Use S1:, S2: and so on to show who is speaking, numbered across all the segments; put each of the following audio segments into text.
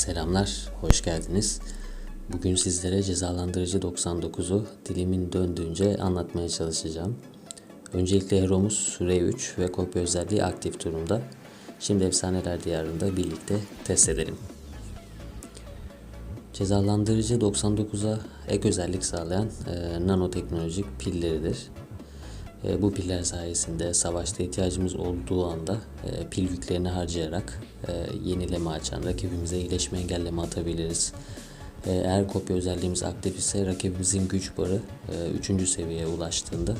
S1: selamlar, hoş geldiniz. Bugün sizlere cezalandırıcı 99'u dilimin döndüğünce anlatmaya çalışacağım. Öncelikle Heromuz süre 3 ve kopya özelliği aktif durumda. Şimdi Efsaneler Diyarı'nda birlikte test edelim. Cezalandırıcı 99'a ek özellik sağlayan e, nanoteknolojik pilleridir. E, bu piller sayesinde savaşta ihtiyacımız olduğu anda e, pil yüklerini harcayarak e, yenileme açan rakibimize iyileşme engelleme atabiliriz. E, eğer kopya özelliğimiz aktif ise rakibimizin güç barı 3. seviyeye ulaştığında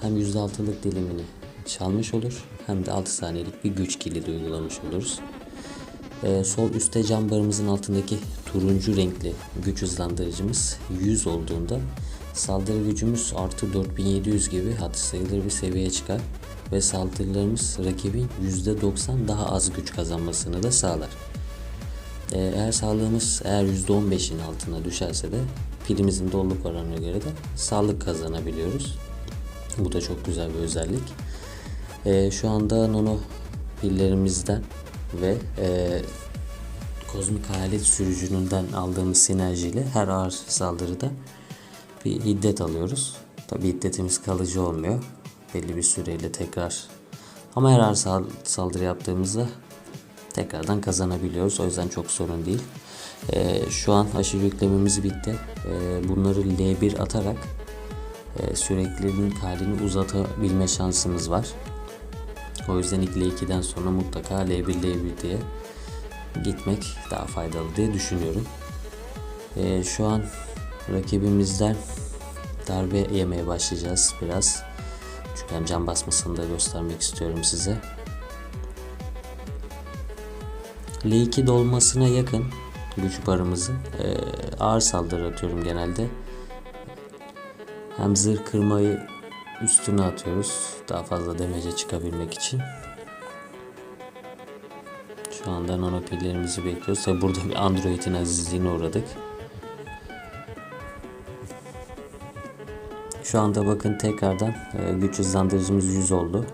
S1: hem %6'lık dilimini çalmış olur hem de 6 saniyelik bir güç kilidi uygulamış oluruz. Ee, sol üstte cam barımızın altındaki turuncu renkli güç hızlandırıcımız 100 olduğunda saldırı gücümüz artı 4700 gibi hatır sayılır bir seviyeye çıkar ve saldırılarımız rakibin %90 daha az güç kazanmasını da sağlar. Ee, eğer sağlığımız eğer %15'in altına düşerse de pilimizin doluluk oranına göre de sağlık kazanabiliyoruz. Bu da çok güzel bir özellik. Ee, şu anda nano pillerimizden ve e, kozmik hayalet sürücününden aldığımız sinerjiyle her ağır saldırıda bir hiddet alıyoruz. Tabi hiddetimiz kalıcı olmuyor. Belli bir süreyle tekrar ama her ağır sal- saldırı yaptığımızda tekrardan kazanabiliyoruz. O yüzden çok sorun değil. E, şu an aşırı yüklememiz bitti. E, bunları L1 atarak e, sürekliliğin halini uzatabilme şansımız var. O yüzden ilk L2'den sonra mutlaka L1 L1 diye gitmek daha faydalı diye düşünüyorum. Ee, şu an rakibimizden darbe yemeye başlayacağız biraz. Çünkü hem can basmasını da göstermek istiyorum size. L2 dolmasına yakın güç barımızı e, ağır saldırı atıyorum genelde. Hem zırh kırmayı üstüne atıyoruz. Daha fazla demece çıkabilmek için. Şu anda nano pillerimizi bekliyoruz. Tabi burada bir Android'in azizliğine uğradık. Şu anda bakın tekrardan e, güç hızlandırıcımız 100 oldu.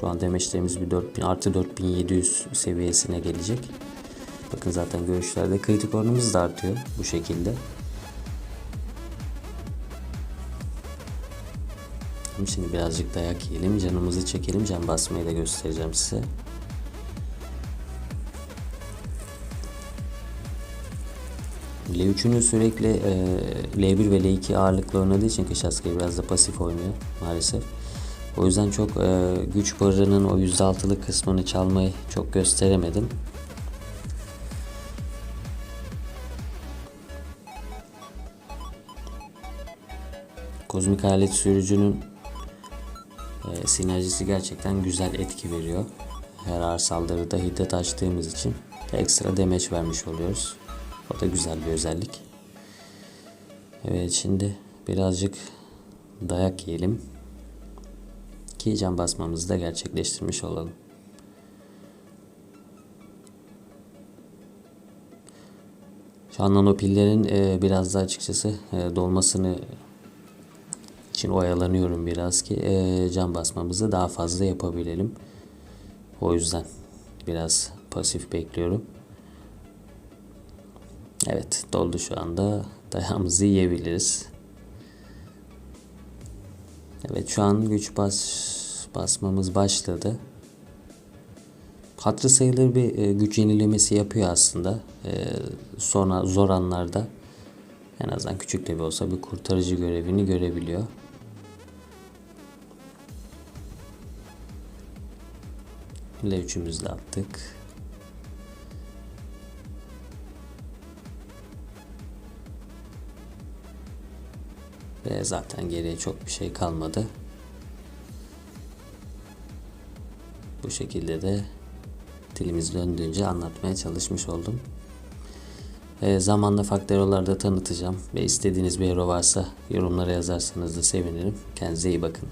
S1: Şu an demeçlerimiz bir 4000 artı 4700 seviyesine gelecek. Bakın zaten görüşlerde kritik oranımız da artıyor bu şekilde. Şimdi birazcık dayak yiyelim, canımızı çekelim. Can basmayı da göstereceğim size. L3'ünü sürekli e, L1 ve L2 ağırlıklı oynadığı için kış askeri biraz da pasif oynuyor maalesef. O yüzden çok e, güç barının o %6'lık kısmını çalmayı çok gösteremedim. Kozmik alet sürücünün e, sinerjisi gerçekten güzel etki veriyor. Her ağır saldırıda hiddet açtığımız için ekstra demeç vermiş oluyoruz. O da güzel bir özellik. Evet şimdi birazcık dayak yiyelim. Ki can basmamızı da gerçekleştirmiş olalım. Şu an nanopillerin e, biraz da açıkçası e, dolmasını için oyalanıyorum biraz ki e, can basmamızı daha fazla yapabilelim. O yüzden biraz pasif bekliyorum. Evet doldu şu anda. Dayağımızı yiyebiliriz. Evet şu an güç bas basmamız başladı. Hatırı sayılır bir e, güç yenilemesi yapıyor aslında. E, sonra zor anlarda en azından küçük de bir olsa bir kurtarıcı görevini görebiliyor. L3'ümüzü de attık. Ve zaten geriye çok bir şey kalmadı. Bu şekilde de dilimiz döndüğünce anlatmaya çalışmış oldum. E, zamanla faktörolarda tanıtacağım ve istediğiniz bir hero varsa yorumlara yazarsanız da sevinirim. Kendinize iyi bakın.